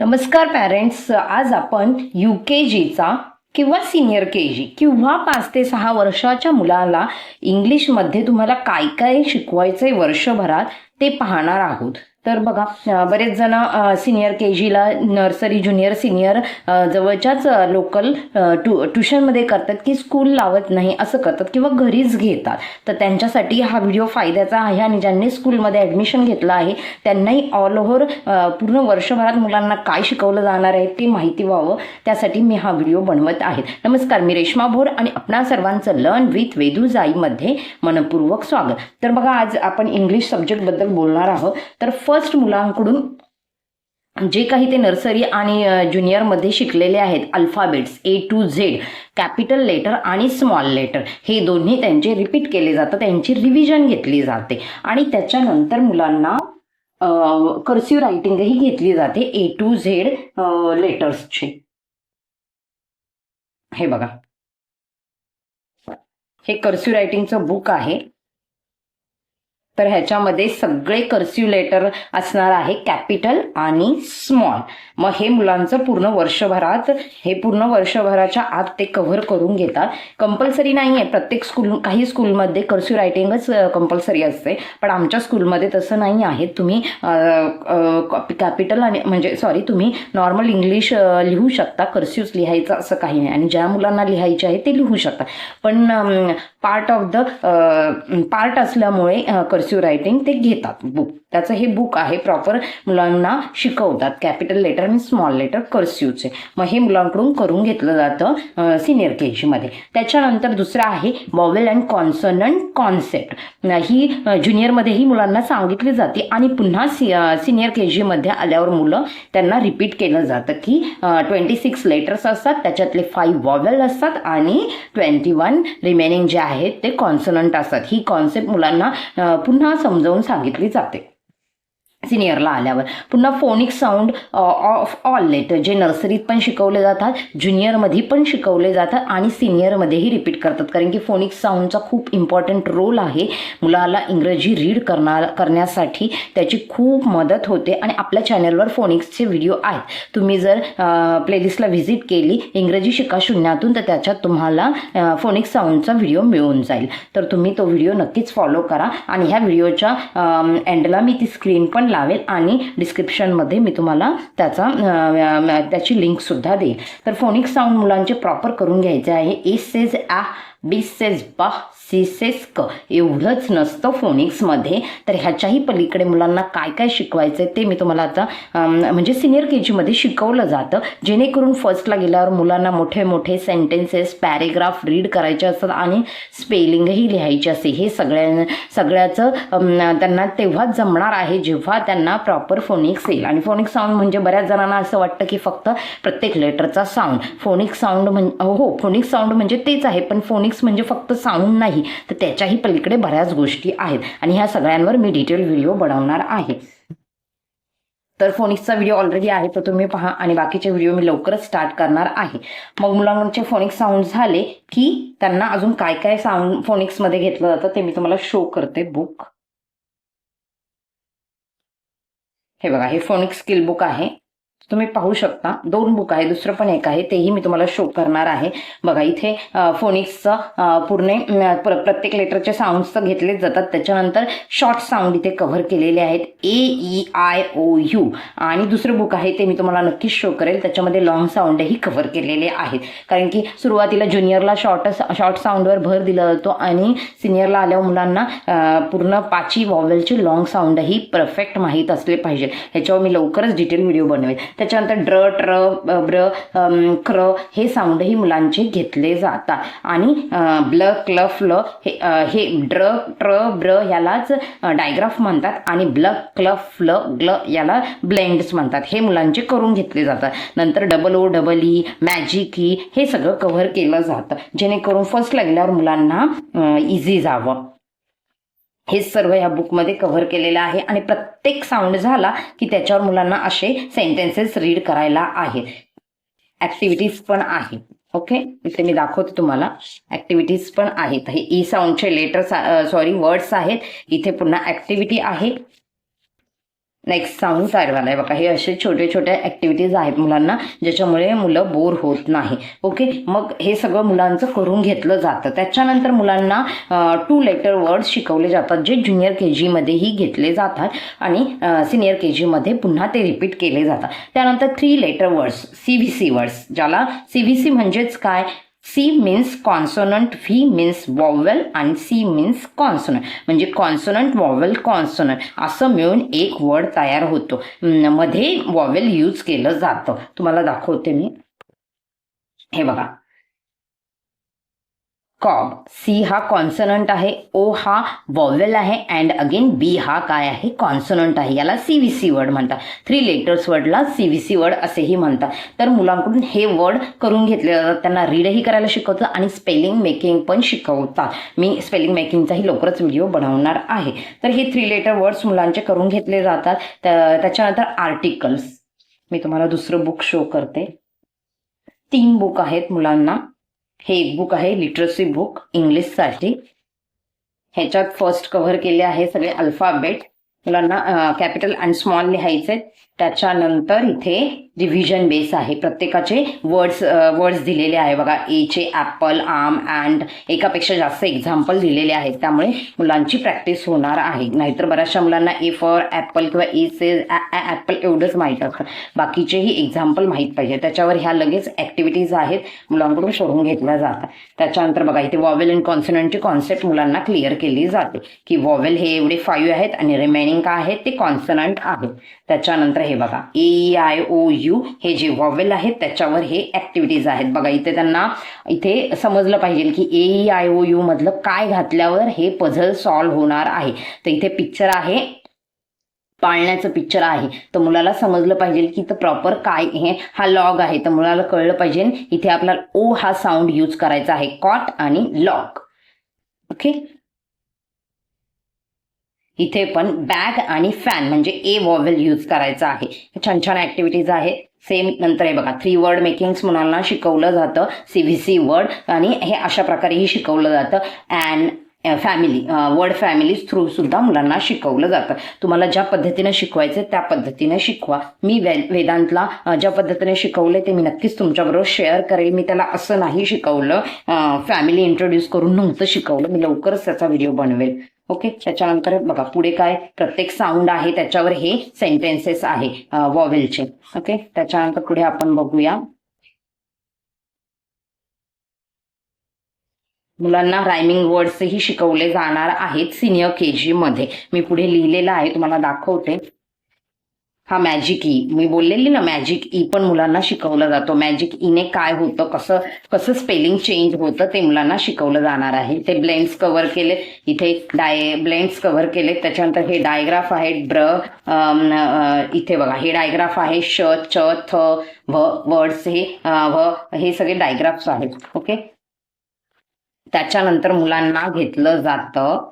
नमस्कार पॅरेंट्स आज आपण यू के जीचा किंवा सिनियर के जी किंवा पाच ते सहा वर्षाच्या मुलाला इंग्लिशमध्ये तुम्हाला काय काय शिकवायचं आहे वर्षभरात ते पाहणार आहोत. तर बघा बरेच जण सिनियर के जीला नर्सरी ज्युनियर सिनियर जवळच्याच लोकल टू ट्युशनमध्ये करतात की स्कूल लावत नाही असं करतात किंवा घरीच घेतात. तर त्यांच्यासाठी हा व्हिडिओ फायद्याचा आहे आणि ज्यांनी स्कूलमध्ये ॲडमिशन घेतलं आहे त्यांनाही ऑल ओव्हर पूर्ण वर्षभरात मुलांना काय शिकवलं जाणार आहे ते माहिती व्हावं. त्यासाठी मी हा व्हिडिओ बनवत आहे. नमस्कार मी रेश्मा भोर आणि आपणा सर्वांचं लर्न विथ वेदू जाईमध्ये मनपूर्वक स्वागत. तर बघा आज आपण इंग्लिश सब्जेक्टबद्दल बोलणार आहोत. तर फर्स्ट मुलांकडून जे काही ते नर्सरी आणि ज्युनियरमध्ये शिकलेले आहेत alphabets A to Z capital letter आणि स्मॉल लेटर हे दोन्ही त्यांचे रिपीट केले जातात त्यांची रिव्हिजन घेतली जाते. आणि त्याच्यानंतर मुलांना कर्सिव्ह रायटिंगही घेतली जाते ए टू झेड लेटर्सची हे बघा. हे कर्सिव्ह रायटिंगचं बुक आहे. तर ह्याच्यामध्ये सगळे कर्सिव्ह लेटर असणार आहे कॅपिटल आणि स्मॉल मग हे मुलांचं पूर्ण वर्षभरात हे पूर्ण वर्षभराच्या आत ते कव्हर करून घेतात. कंपल्सरी नाही आहे प्रत्येक स्कूल काही स्कूलमध्ये कर्स्यू रायटिंगच कंपल्सरी असते. पण आमच्या स्कूलमध्ये तसं नाही आहे. तुम्ही कॅपिटल आणि म्हणजे सॉरी तुम्ही नॉर्मल इंग्लिश लिहू शकता. कर्स्यूज लिहायचं असं काही नाही. आणि ज्या मुलांना लिहायचे आहे ते लिहू शकता. पण पार्ट ऑफ द पार्ट असल्यामुळे uh, कर्स्यू रायटिंग ते घेतात बुक त्याचं हे बुक आहे प्रॉपर मुलांना शिकवतात. कॅपिटल लेटर आणि स्मॉल लेटर कर्स्यूचे मग हे मुलांकडून करून घेतलं जातं सिनियर के जीमध्ये त्याच्यानंतर दुसरं आहे वॉवेल अँड कॉन्सनंट कॉन्सेप्ट ही ज्युनियरमध्येही मुलांना सांगितली जाते आणि पुन्हा सि सिनियर के जीमध्ये आल्यावर मुलं त्यांना रिपीट केलं जातं की ट्वेंटी सिक्स लेटर्स असतात त्याच्यातले फाईव्ह वॉवेल असतात आणि ट्वेंटी वन रिमेनिंग जे आहेत ते कॉन्सनंट असतात. ही कॉन्सेप्ट मुलांना पुन्हा समजावून सांगितली जाते. सिनियरला आल्यावर. पुन्हा phonic sound of all letter जे नर्सरीत पण शिकवले जातात ज्युनियरमध्ये पण शिकवले जातात आणि सिनियरमध्येही रिपीट करतात. कारण की फोनिक साऊंडचा खूप इम्पॉर्टंट रोल आहे मुलाला इंग्रजी रीड करणार करण्यासाठी. त्याची खूप मदत होते आणि आपल्या चॅनलवर फोनिक्सचे व्हिडिओ आहेत. तुम्ही जर प्लेलिस्टला व्हिजिट केली इंग्रजी शिका शून्यातून तर त्याच्यात तुम्हाला फोनिक साऊंडचा व्हिडिओ मिळून जाईल. तर तुम्ही तो व्हिडिओ नक्कीच फॉलो करा. आणि ह्या व्हिडिओच्या एंडला मी ती स्क्रीन पण लावेल आणि डिस्क्रिप्शनमध्ये मी तुम्हाला त्याचा त्याची लिंकसुद्धा देईल. तर फोनिक साऊंड मुलांचे प्रॉपर करून घ्यायचे आहे. ए सेज आ बिसेस बा सी क एवढंच नसतं फोनिक्समध्ये. तर ह्याच्याही पलीकडे मुलांना काय काय शिकवायचं आहे ते मी तुम्हाला आता म्हणजे सिनियर के जीमध्ये शिकवलं जातं. जेणेकरून फर्स्टला गेल्यावर मुलांना मोठे मोठे सेंटेन्सेस पॅरेग्राफ रीड करायचे असतात आणि स्पेलिंगही लिहायचे असते. हे सगळ्या सगळ्याचं त्यांना तेव्हाच जमणार आहे जेव्हा त्यांना प्रॉपर फोनिक्स येईल. आणि फोनिक साऊंड म्हणजे बऱ्याच जणांना असं वाटतं की फक्त प्रत्येक लेटरचा साऊंड फोनिक साऊंड म्हणजे हो, हो फोनिक साऊंड म्हणजे तेच आहे. पण फोनिक्स म्हणजे फक्त साऊंड नाही तर त्याच्याही पलीकडे बऱ्याच गोष्टी आहेत. आणि ह्या सगळ्यांवर मी डिटेल व्हिडिओ बनवणार आहे. तर फोनिक्सचा व्हिडिओ ऑलरेडी आहे तो तुम्ही पहा. आणि बाकीचे व्हिडिओ मी लवकरच स्टार्ट करणार आहे. मग मुलांचे फोनिक्स साऊंड झाले की त्यांना अजून काय काय साऊंड फोनिक्समध्ये घेतलं जातं ते मी तुम्हाला शो करते. बुक हे बघा हे फोनिक्स स्किल बुक आहे. तुम्ही पाहू शकता. दोन बुक आहे दुसरं पण एक आहे. तेही मी तुम्हाला शो करणार आहे. बघा इथे फोनिक्सचं पूर्ण प्रत्येक लेटरचे साऊंड्स तर घेतलेच जातात. त्याच्यानंतर शॉर्ट साऊंड इथे कव्हर केलेले आहेत. A E I O U आणि दुसरं बुक आहे ते मी तुम्हाला नक्कीच शो करेल. त्याच्यामध्ये लॉंग साऊंडही कव्हर केलेले आहेत. कारण की सुरुवातीला ज्युनियरला शॉर्ट शॉर्ट साऊंडवर भर दिला जातो आणि सिनियरला आल्यावर मुलांना पूर्ण पाची वॉवेलचे लॉंग साऊंडही परफेक्ट माहीत असले पाहिजे. ह्याच्यावर मी लवकरच डिटेल व्हिडिओ बनवेल. त्याच्यानंतर ड्र ट्र ब्र क्र हे साऊंडही मुलांचे घेतले जातात. आणि ब्ल क्ल फ्ल हे हे ड्र ट्र ब्र यालाच डायग्राफ म्हणतात आणि ब्ल क्ल फ्ल ग्ल याला ब्लेंड्स म्हणतात. हे मुलांचे करून घेतले जातात. नंतर double O double E magic E हे सगळं कव्हर केलं जातं. जेणेकरून फर्स्ट लागल्यावर मुलांना इझी जावं. हे सर्व ह्या बुकमध्ये कव्हर केलेलं आहे. आणि प्रत्येक साऊंड झाला की त्याच्यावर मुलांना असे सेंटेन्सेस रीड करायला आहेत. ॲक्टिव्हिटीज पण आहे ओके इथे मी दाखवते तुम्हाला. ॲक्टिव्हिटीज पण आहेत. हे ई साऊंडचे लेटर्स सॉरी वर्ड्स आहेत. इथे पुन्हा ॲक्टिव्हिटी आहे. नेक्स्ट साऊंड तयारवाला आहे बघा. हे असे छोटे छोटे ऍक्टिव्हिटीज आहेत मुलांना ज्याच्यामुळे मुलं बोर होत नाही. ओके मग हे सगळं मुलांचं करून घेतलं जातं. त्याच्यानंतर मुलांना टू लेटर वर्ड शिकवले जातात जे ज्युनियर के जीमध्येही घेतले जातात आणि सिनियर के जीमध्ये पुन्हा ते रिपीट केले जातात. त्यानंतर three letter words C V C words ज्याला सी व्ही सी म्हणजेच काय? C means consonant V means vowel आणि सी मीन्स कॉन्सोनंट म्हणजे कॉन्सोनंट वॉवेल कॉन्सोनंट असं मिळून एक वर्ड तयार होतो. मध्ये वॉवेल यूज केलं जातं. तुम्हाला दाखवते मी. हे बघा. कॉब सी हा कॉन्सनंट आहे ओ हा वॉवेल आहे अँड अगेन बी हा काय आहे? कॉन्सनंट आहे. याला सी व्ही सी वर्ड म्हणतात. थ्री लेटर्स वर्डला सी व्ही सी वर्ड असेही म्हणतात. तर मुलांकडून हे वर्ड करून घेतले जातात. त्यांना रीडही करायला शिकवतात आणि स्पेलिंग मेकिंग पण शिकवतात. मी स्पेलिंग मेकिंगचाही लवकरच व्हिडिओ बनवणार आहे. तर हे थ्री लेटर वर्ड्स मुलांचे करून घेतले जातात. त्याच्यानंतर आर्टिकल्स मी तुम्हाला दुसरं बुक शो करते. तीन बुक आहेत मुलांना. हे एक बुक आहे लिटरसी बुक इंग्लिशसाठी ह्याच्यात फर्स्ट कव्हर केले आहे सगळे अल्फाबेट मुलांना कॅपिटल अँड स्मॉल लिहायचे. त्याच्यानंतर इथे रिव्हिजन बेस आहे. प्रत्येकाचे वर्ड्स वर्ड्स दिलेले आहे. बघा एचे ॲपल आम अँड एकापेक्षा जास्त एक्झाम्पल दिलेले आहेत. त्यामुळे मुलांची प्रॅक्टिस होणार आहे. नाहीतर बऱ्याचशा मुलांना ए फॉर ॲपल किंवा ए से ॲपल एवढंच माहीत असतं. बाकीचेही एक्झाम्पल माहीत पाहिजे. त्याच्यावर ह्या लगेच ॲक्टिव्हिटीज आहेत. मुलांकडून शोधून घेतल्या जातात. त्याच्यानंतर बघा इथे वॉवेल अँड कॉन्सनंटची कॉन्सेप्ट मुलांना क्लिअर केली जाते. की वॉवेल हे एवढे फाईव्ह आहेत आणि रिमेनिंग काय आहेत? ते कॉन्सनंट आहेत. त्याच्यानंतर हे बघा. ए आय ओ यू हे जे वॉवेल आहेत त्याच्यावर हे ऍक्टिव्हिटीज आहेत. बघा इथे त्यांना इथे समजलं पाहिजे की ए आय ओ यू मधलं काय घातल्यावर हे पझल सॉल्व्ह होणार आहे. तर इथे पिक्चर आहे. पाळण्याचं पिक्चर आहे. तर मुलाला समजलं पाहिजे की तर प्रॉपर काय हे हा लॉग आहे. तर मुलाला कळलं पाहिजे. इथे आपल्याला ओ हा साऊंड यूज करायचा आहे. कॉट आणि लॉग ओके इथे पण बॅग आणि फॅन म्हणजे ए वॉवेल यूज करायचा आहे. छान छान ऍक्टिव्हिटीज आहेत. सेम नंतर हे बघा थ्री वर्ड मेकिंग्स मुलांना शिकवलं जातं. सी व्ही सी वर्ड आणि हे अशा प्रकारेही शिकवलं जातं. And family word families through सुद्धा मुलांना शिकवलं जातं. तुम्हाला ज्या पद्धतीने शिकवायचं त्या पद्धतीने शिकवा. मी वे वेदांतला ज्या पद्धतीने शिकवले ते मी नक्कीच तुमच्याबरोबर शेअर करेल. मी त्याला असं नाही शिकवलं. फॅमिली इंट्रोड्यूस करून नव्हतं शिकवलं. मी लवकरच त्याचा व्हिडिओ बनवेल. ओके त्याच्यानंतर बघा पुढे काय? प्रत्येक साऊंड आहे त्याच्यावर हे सेंटेन्सेस आहे वॉवेलचे ओके त्याच्यानंतर पुढे आपण बघूया. मुलांना रायमिंग वर्ड्सही शिकवले जाणार आहेत सिनियर के जी मध्ये. मी पुढे लिहिलेलं आहे तुम्हाला दाखवते. हा मॅजिक ई e. मी बोललेली ना मॅजिक ई e पण मुलांना शिकवलं जातो. मॅजिक ईने e काय होतं कसं कसं स्पेलिंग चेंज होतं ते मुलांना शिकवलं जाणार आहे. ते ब्लेंड्स कव्हर केले इथे डाय ब्लेंड्स कव्हर केले त्याच्यानंतर हे डायग्राफ आहेत ब्र इथे बघा हे डायग्राफ आहे श च थ व वर्ड्स हे व हे सगळे डायग्राफ्स आहेत ओके त्याच्यानंतर मुलांना घेतलं जातं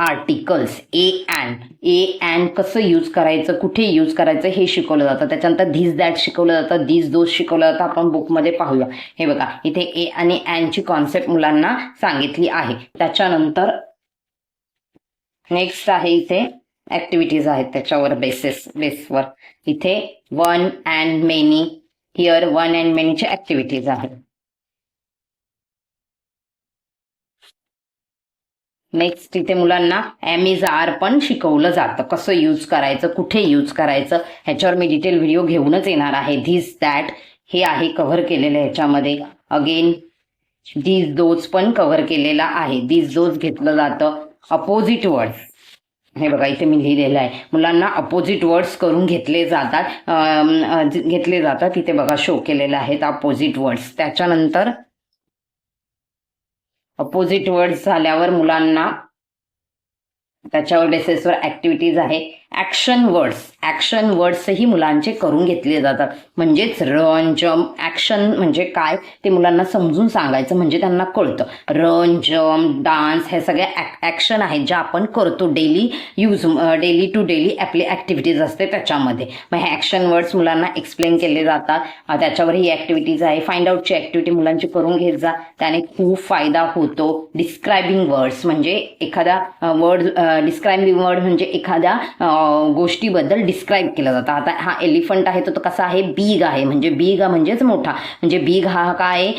articles a and a and कसं यूज करायचं कुठे यूज करायचं हे शिकवलं जातं. त्याच्यानंतर धीस दॅट शिकवलं जातं. धीस दोस शिकवलं जातं. आपण बुकमध्ये पाहूया. हे बघा इथे ए आणि अँडची कॉन्सेप्ट मुलांना सांगितली आहे. त्याच्यानंतर नेक्स्ट आहे इथे ऍक्टिव्हिटीज आहेत त्याच्यावर बेसिस बेसवर इथे one and many here one and मेनीच्या activities आहेत. नेक्स्ट इथे मुलांना एम आर पण शिकवलं जातं. कसं यूज करायचं कुठे यूज करायचं ह्याच्यावर मी डिटेल व्हिडिओ घेऊनच येणार आहे. धीस दॅट हे आहे कव्हर केलेलं ह्याच्यामध्ये. अगेन दिस दोज पण कव्हर केलेला आहे. दिस दोज घेतलं जातं. अपोजिट वर्ड्स हे बघा इथे मी लिहिलेलं आहे. मुलांना अपोजिट वर्ड्स करून घेतले जातात. घेतले जातात. इथे बघा शो केलेले आहेत अपोजिट वर्ड्स त्याच्यानंतर अपोजिट वर्ड्स झाल्यावर मुलांना त्याच्यावर बेसिसवर ऍक्टिव्हिटीज आहे. ऍक्शन वर्ड्स ऍक्शन वर्ड्सही मुलांचे करून घेतले जातात. म्हणजेच रन जम्प ऍक्शन म्हणजे काय? ते मुलांना समजून सांगायचं म्हणजे त्यांना कळतं. रन जम्प डान्स हे सगळे ऍक्शन आहेत ज्या आपण करतो daily use daily to daily आपली ऍक्टिव्हिटीज असते त्याच्यामध्ये. मग हे ऍक्शन वर्ड्स मुलांना एक्सप्लेन केले जातात. त्याच्यावर ही ऍक्टिव्हिटीज आहे. फाइंड आउटची ऍक्टिव्हिटी मुलांची करून घेत जा. त्याने खूप फायदा होतो. डिस्क्रायबिंग वर्ड्स म्हणजे एखादा वर्ड डिस्क्रायबिंग वर्ड म्हणजे एखाद्या गोष्टीबद्दल डिस्क्राईब केलं जातं. आता हा एलिफंट आहे तर तो कसा आहे? बिग आहे. म्हणजे बिग म्हणजेच मोठा. म्हणजे बिग हा काय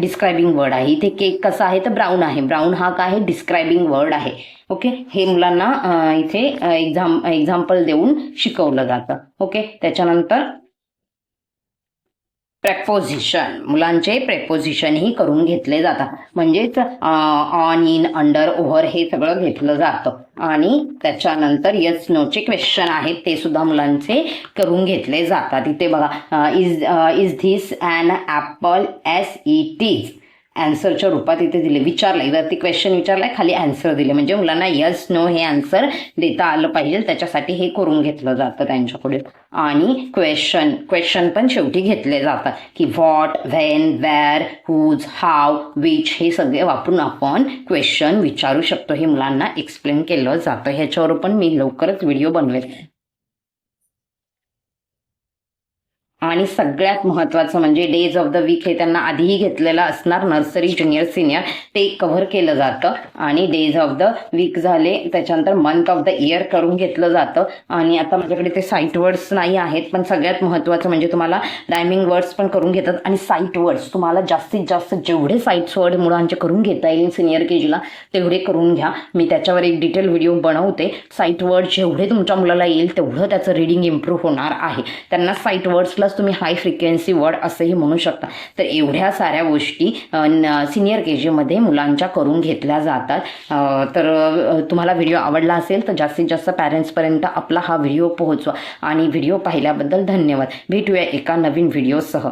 डिस्क्रायबिंग वर्ड आहे. इथे केक कसा आहे तर ब्राऊन आहे. ब्राऊन हा काय? आहे डिस्क्रायबिंग वर्ड आहे. ओके हे मुलांना इथे एक्झाम एक्झाम्पल देऊन शिकवलं जातं. ओके त्याच्यानंतर प्रेपोझिशन मुलांचे प्रेपोजिशनही करून घेतले जातात. म्हणजेच ऑन इन अंडर ओव्हर हे सगळं घेतलं जातं. आणि त्याच्यानंतर यस नोचे क्वेश्चन आहेत ते सुद्धा मुलांचे करून घेतले जातात. इथे बघा is is this an apple yes it is अँसरच्या रूपात इथे दिले. विचारलं वरती क्वेश्चन विचारलाय. खाली अँसर दिले. म्हणजे मुलांना यस नो हे अँसर देता आलं पाहिजे. त्याच्यासाठी हे करून घेतलं जातं त्यांच्याकडे आणि क्वेश्चन क्वेश्चन पण शेवटी घेतले जातात. की what when where whose how which हे सगळे वापरून आपण क्वेश्चन विचारू शकतो. हे मुलांना एक्सप्लेन केलं जातं. ह्याच्यावर पण मी लवकरच व्हिडिओ बनवेल. आणि सगळ्यात महत्त्वाचं म्हणजे डेज ऑफ द वीक हे त्यांना आधीही घेतलेलं असणार नर्सरी ज्युनियर सिनियर ते कव्हर केलं जातं. आणि डेज ऑफ द वीक झाले त्याच्यानंतर मंथ ऑफ द इयर करून घेतलं जातं. आणि आता माझ्याकडे ते साईट वर्ड्स नाही आहेत पण सगळ्यात महत्त्वाचं म्हणजे तुम्हाला डायमिंग वर्ड्स पण करून घेतात. आणि साईट वर्ड्स तुम्हाला जास्तीत जास्त जेवढे साईट्स वर्ड मुलांचे करून घेता येईल सिनियर के जीला तेवढे करून घ्या. मी त्याच्यावर एक डिटेल व्हिडिओ बनवते. साईट वर्ड जेवढे तुमच्या मुलाला येईल तेवढं त्याचं रिडिंग इम्प्रूव्ह होणार आहे. त्यांना साईट त्यालाच तुम्ही हाय फ्रिक्वेन्सी वर्ड असंही म्हणू शकता. तर एवढ्या साऱ्या गोष्टी सिनियर के जीमध्ये मुलांच्या करून घेतल्या जातात. तर तुम्हाला व्हिडिओ आवडला असेल तर जास्तीत जास्त पॅरेंट्सपर्यंत आपला हा व्हिडिओ पोहोचवा. आणि व्हिडिओ पाहिल्याबद्दल धन्यवाद. भेटूया एका नवीन व्हिडिओसह